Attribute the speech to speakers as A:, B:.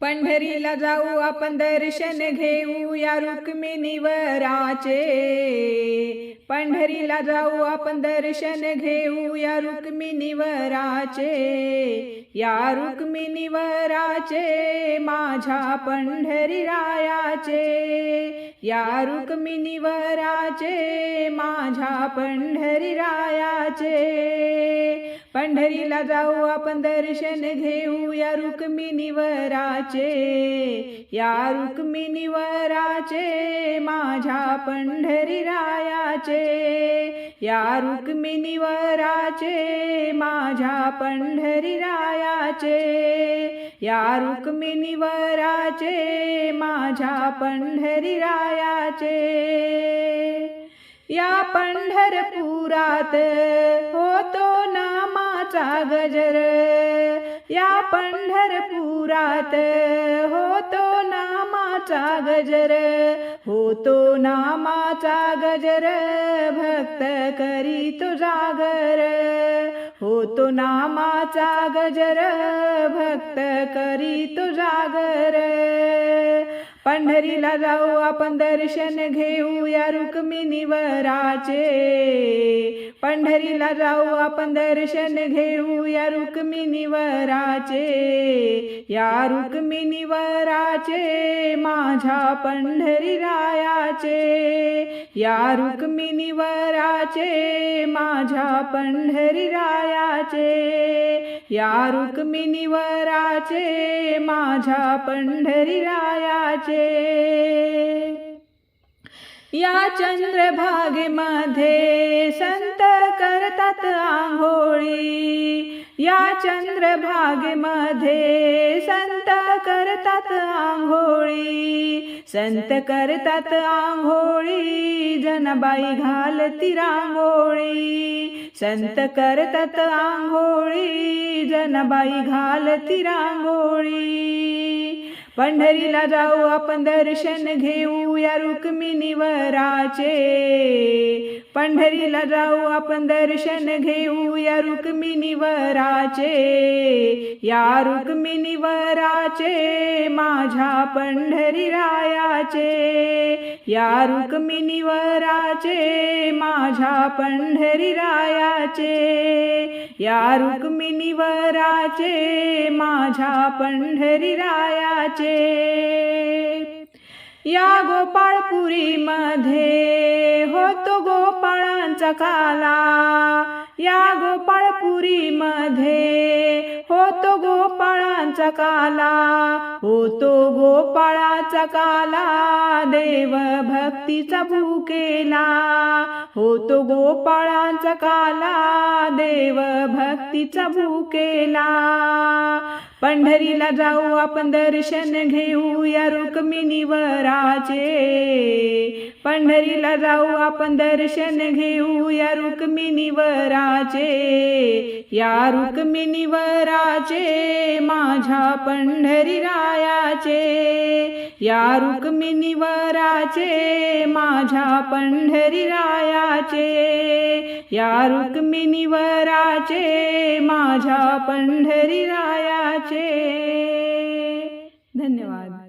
A: पंढरीला जाऊ आपण दर्शन घेऊ या रुक्मिणीवराचे. पंढरीला जाऊ आपण दर्शन घेऊ या रुक्मिणीवराचे. या रुक्मिणीवराचे माझ्या पंढरी रायाचे या रुक्मिणीवराचे माझ्या पंढरी रायाचे पंढरीला जाऊ आपण दर्शन घेऊ या रुक्मिणीवराचे. या रुक्मिणीवराचे माझ्या पंढरी रायाचे या रुक्मिणीवराचे माझ्या पंढरी रायाचे या रुक्मिणीवराचे माझ्या पंढरी रायाचे या पंढरपुरात होतो ना नामाचा गजर. या पंढरपुरात होतो नामाचा गजर. होतो नामाचा गजर भक्त करी तो होतो नामाचा गजर भक्त करी तो पंढरीला जाऊ आपण दर्शन घेऊ या रुक्मिणीवराचे. पंढरीला जाऊ आपण दर्शन घेऊ या रुक्मिणीवराचे. या रुक्मिणीवराचे माझ्या पंढरी रायाचे या रुक्मिणीवराचे माझ्या पंढरी रायाचे या रुक्मिणीवराचे माझ्या पंढरी रायाचे या चंद्रभागेमध्ये संत करतात आंघोळी. या चंद्रभागेमध्ये संत करतात आंघोळी. संत करतात आंघोळी जनबाई घालती रांगोळी. संत करतात आंघोळी जनबाई घालती रांगोळी. पंढरीला जाऊ आपण दर्शन घेऊ या रुक्मिणीवराचे. पंढरीला जाऊ आपण दर्शन घेऊ या रुक्मिणीवराचे. या रुक्मिणीवराचे माझ्या पंढरी रायाचे या रुक्मिणीवराचे माझ्या पंढरी रायाचे या रुक्मिणीवराचे माझ्या पंढरी रायाचे या गोपाळपुरीमध्ये होतो गोपाळांचा काला या गोपाळपुरीमध्ये होतो गोपाळ गोपाळांचा काला होतो गोपाळाचा काला देव भक्तीचा भूकेला. होतो गोपाळांचा काला देव भक्तीचा भूकेला. पंढरीला जाऊ आपण दर्शन घेऊ या रुक्मिणीवराचे. पंढरीला जाऊ आपण दर्शन घेऊ या रुक्मिणीवराचे. या रुक्मिणीवराचे माझ्या पंढरी रायाचे या रुक्मिणीवराचे माझ्या पंढरी रायाचे या रुक्मिणीवराचे माझ्या पंढरी रायाचे धन्यवाद.